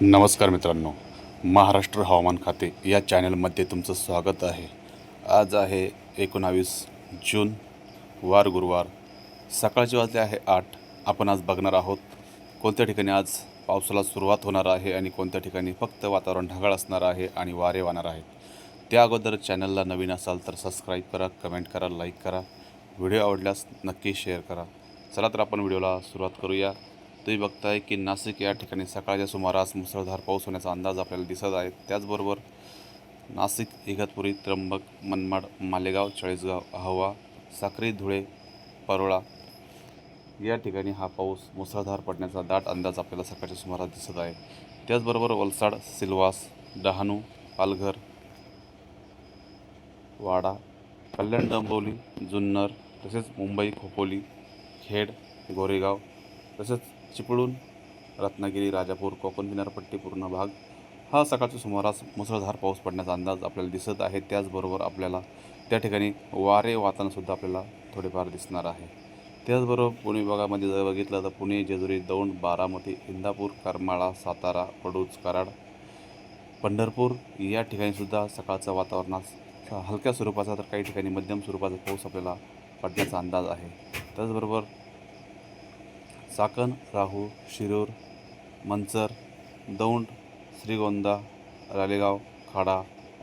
नमस्कार मित्रांनो महाराष्ट्र हवामान खाते या चॅनलमध्ये तुमचं स्वागत आहे. आज आहे एकोणावीस जून वार गुरुवार सकाळचे वाजले आहे आठ. आपण आज बघणार आहोत कोणत्या ठिकाणी आज पावसाला सुरुवात होणार आहे आणि कोणत्या ठिकाणी फक्त वातावरण ढगाळ असणार आहे आणि वारे वाहणार आहेत. त्या अगोदर चॅनलला नवीन असाल तर सबस्क्राईब करा कमेंट करा लाईक करा. व्हिडिओ आवडल्यास नक्की शेअर करा. चला तर आपण व्हिडिओला सुरुवात करूया. तुम्ही बघताय की नाशिक या ठिकाणी सकाळच्या सुमारास मुसळधार पाऊस होण्याचा अंदाज आपल्याला दिसत आहे. त्याचबरोबर नाशिक इगतपुरी त्र्यंबक मनमाड मालेगाव चाळीसगाव अहवा साक्री धुळे परोळा या ठिकाणी हा पाऊस मुसळधार पडण्याचा दाट अंदाज आपल्याला सकाळच्या सुमारास दिसत आहे. त्याचबरोबर वलसाड सिल्वास डहाणू पालघर वाडा कल्याण डंबोली जुन्नर तसेच मुंबई खोपोली खेड गोरेगाव तसेच चिपळूण रत्नागिरी राजापूर कोकण किनारपट्टी पूर्ण भाग हा सकाळच्या सुमारास मुसळधार पाऊस पडण्याचा अंदाज आपल्याला दिसत आहे. त्याचबरोबर आपल्याला त्या ठिकाणी वारे वातावरणसुद्धा आपल्याला थोडेफार दिसणार आहे. त्याचबरोबर पुणे विभागामध्ये जर बघितलं तर पुणे जेजुरी दौंड बारामती इंदापूर करमाळा सातारा पडूज कराड पंढरपूर या ठिकाणीसुद्धा सकाळचं वातावरणात हलक्या स्वरूपाचा तर काही ठिकाणी मध्यम स्वरूपाचा पाऊस आपल्याला पडण्याचा अंदाज आहे. त्याचबरोबर चाकण राहू शिरूर मंचर दौंड श्रीगोंदा रालेगाव खाडा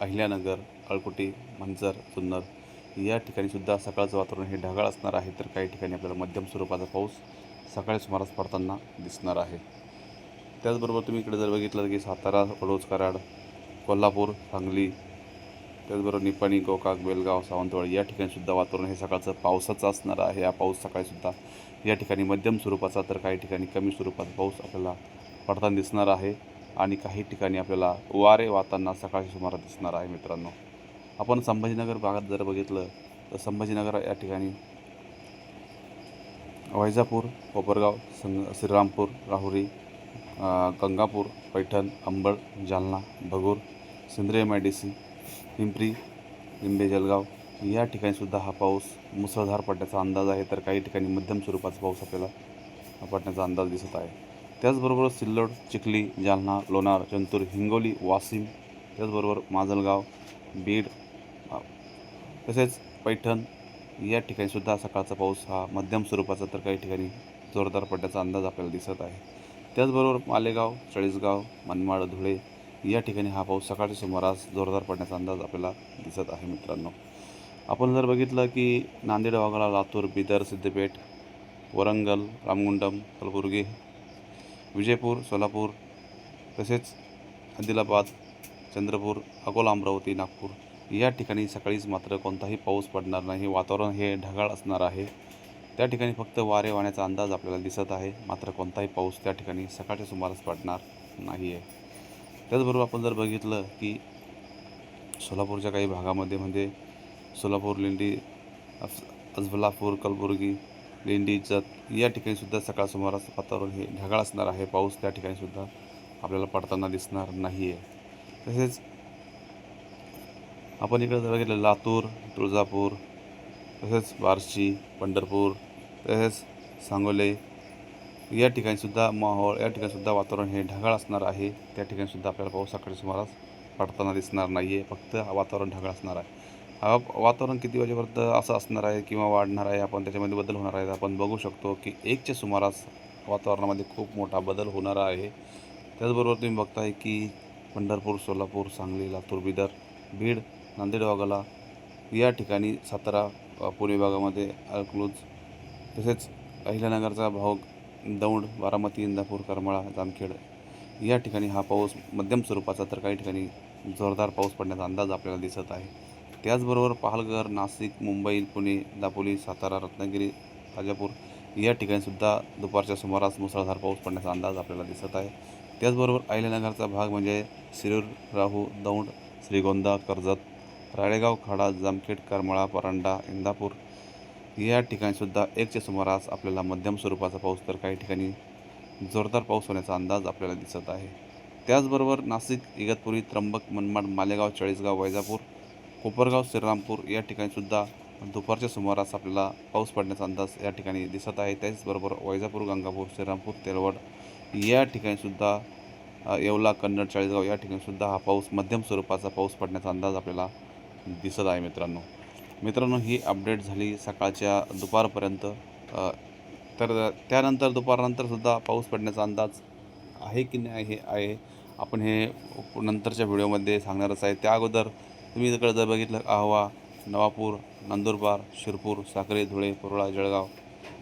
अहिल्यानगर अळकुटी मंचर जुन्नर या ठिकाणीसुद्धा सकाळचं वातावरण हे ढगाळ असणार आहे. तर काही ठिकाणी आपल्याला मध्यम स्वरूपाचा पाऊस सकाळी सुमारास पडताना दिसणार आहे. त्याचबरोबर तुम्ही इकडे जर बघितलं की सातारा वडोज कराड कोल्हापूर सांगली त्याचबरोबर निपाणी गोकाक बेलगाव सावंतवाडी या ठिकाणीसुद्धा वातावरण हे सकाळचं पावसाचं असणार आहे. हा पाऊस सकाळीसुद्धा या ठिकाणी मध्यम स्वरूपाचा तर काही ठिकाणी कमी स्वरूपाचा पाऊस आपल्याला पडताना दिसणार आहे आणि काही ठिकाणी आपल्याला वारे वाहताना सकाळच्या सुमारास दिसणार आहे मित्रांनो. आपण संभाजीनगर भागात जर बघितलं तर संभाजीनगर या ठिकाणी वैजापूर कोपरगाव संग श्रीरामपूर राहुरी गंगापूर पैठण अंबड जालना भगूर सेंद्रिय मायडीसी पिंपरी लिंबे जलगाव या ठिकाणीसुद्धा हा पाऊस मुसळधार पडण्याचा अंदाज आहे तर काही ठिकाणी मध्यम स्वरूपाचा पाऊस आपल्याला पडण्याचा अंदाज दिसत आहे. त्याचबरोबर सिल्लोड चिखली जालना लोणार चंतूर हिंगोली वाशिम त्याचबरोबर माजलगाव बीड तसेच पैठण या ठिकाणीसुद्धा सकाळचा पाऊस हा मध्यम स्वरूपाचा तर काही ठिकाणी जोरदार पडण्याचा अंदाज आपल्याला दिसत आहे. त्याचबरोबर मालेगाव चाळीसगाव मनमाड धुळे या ठिकाणी हा पाऊस सकाळच्या सुमारास जोरदार पडण्याचा अंदाज आपल्याला दिसत आहे मित्रांनो. आपण जर बघितलं की नांदेड वाघाळा लातूर बिदर सिद्धपेठ वरंगल रामगुंडम कलबुर्गी विजयपूर सोलापूर तसेच आदिलाबाद चंद्रपूर अकोला अमरावती नागपूर या ठिकाणी सकाळीच मात्र कोणताही पाऊस पडणार नाही. वातावरण हे ढगाळ असणार आहे. त्या ठिकाणी फक्त वारे वाहण्याचा अंदाज आपल्याला दिसत आहे. मात्र कोणताही पाऊस त्या ठिकाणी सकाळच्या सुमारास पडणार नाही आहे त्याचबरोबर आपण जर बघितलं की सोलापूरच्या काही भागामध्ये म्हणजे सोलापूर लेंडी अजबलापूर कलबुर्गी लेंडी जत या ठिकाणीसुद्धा सकाळ सुमारास वातावरण हे ढगाळ असणार आहे. पाऊस त्या ठिकाणीसुद्धा आपल्याला पडताना दिसणार नाही आहे तसेच आपण इकडे जर बघितलं लातूर तुळजापूर तसेच बार्शी पंढरपूर तसेच सांगोले या ठिकाणीसुद्धा माहोळ या ठिकाणीसुद्धा वातावरण हे ढगाळ असणार आहे. त्या ठिकाणीसुद्धा आपल्याला पाऊस सकाळी सुमारास पडताना दिसणार नाही आहे फक्त वातावरण ढगाळ असणार आहे. हा वातावरण किती वाजेपर्यंत असं असणार आहे किंवा वाढणार आहे? आपण त्याच्यामध्ये बदल होणार आहे आपण बघू शकतो की एकच्या सुमारास वातावरणामध्ये खूप मोठा बदल होणार आहे. त्याचबरोबर तुम्ही बघताय की पंढरपूर सोलापूर सांगली लातूर बिदर बीड नांदेड वाघाला या ठिकाणी सातारा पुणे विभागामध्ये अकलूज तसेच अहिल्यानगरचा भाग दौंड बारामती इंदापूर करमाळा जामखेड या ठिकाणी हा पाऊस मध्यम स्वरूपाचा तर काही ठिकाणी जोरदार पाऊस पडण्याचा अंदाज आपल्याला दिसत आहे. त्याचबरोबर पालघर नाशिक मुंबई पुणे दापोली सातारा रत्नागिरी राजापूर या ठिकाणीसुद्धा दुपारच्या सुमारास मुसळधार पाऊस पडण्याचा अंदाज आपल्याला दिसत आहे. त्याचबरोबर अहिल्यानगरचा भाग म्हणजे शिरूर राहू दौंड श्रीगोंदा कर्जत राळेगाव खाडा जामखेड करमळा परांडा इंदापूर या ठिकाणीसुद्धा एकच्या सुमारास आपल्याला मध्यम स्वरूपाचा पाऊस तर काही ठिकाणी जोरदार पाऊस होण्याचा अंदाज आपल्याला दिसत आहे. त्याचबरोबर नाशिक इगतपुरी त्र्यंबक मनमाड मालेगाव चाळीसगाव वैजापूर कोपरगाव श्रीरामपूर या ठिकाणीसुद्धा दुपारच्या सुमारास आपल्याला पाऊस पडण्याचा अंदाज या ठिकाणी दिसत आहे. त्याचबरोबर वैजापूर गंगापूर श्रीरामपूर तेलवड या ठिकाणीसुद्धा येवला कन्नड चाळीसगाव या ठिकाणीसुद्धा हा पाऊस मध्यम स्वरूपाचा पाऊस पडण्याचा अंदाज आपल्याला दिसत आहे मित्रांनो. मित्रांनो ही अपडेट झाली सकाळच्या दुपारपर्यंत. तर त्यानंतर दुपारनंतरसुद्धा पाऊस पडण्याचा अंदाज आहे की नाही हे आहे. आपण हे नंतरच्या व्हिडिओमध्ये सांगणारच आहे. त्या अगोदर तुम्ही इकडं जर बघितलं आहवा नवापूर नंदुरबार शिरपूर साखरे धुळे परोळा जळगाव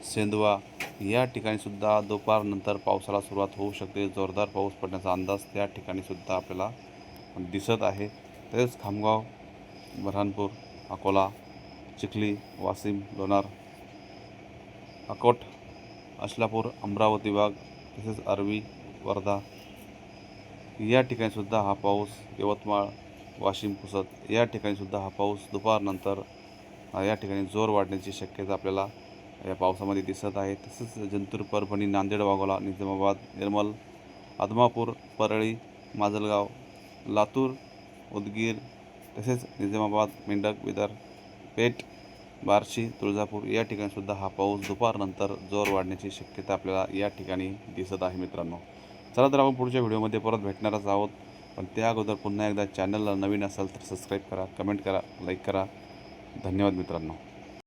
सेंदवा या ठिकाणीसुद्धा दुपारनंतर पावसाला सुरुवात होऊ शकते. जोरदार पाऊस पडण्याचा अंदाज त्या ठिकाणीसुद्धा आपल्याला दिसत आहे. तसेच खामगाव बऱ्हाणपूर अकोला चिखली वाशिम लोणार अकोट अशलापूर अमरावती भाग तसेच अरवी वर्धा या ठिकाणीसुद्धा हा पाऊस यवतमाळ वाशिम पुसद या ठिकाणीसुद्धा हा पाऊस दुपारनंतर या ठिकाणी जोर वाढण्याची शक्यता आपल्याला या पावसामध्ये दिसत आहे. तसेच जंतूर परभणी नांदेड वाघोला निजामाबाद निर्मल आदमापूर परळी माजलगाव लातूर उदगीर तसेच निजामाबाद मेंढक विदर पेठ बार्शी तुळजापूर या ठिकाणीसुद्धा हा पाऊस दुपारनंतर जोर वाढण्याची शक्यता आपल्याला या ठिकाणी दिसत आहे मित्रांनो. चला तर आपण पुढच्या व्हिडिओमध्ये परत भेटणारच आहोत. पण त्या अगोदर पुन्हा एकदा चॅनलला नवीन असाल तर सबस्क्राईब करा कमेंट करा लाईक करा धन्यवाद मित्रांनो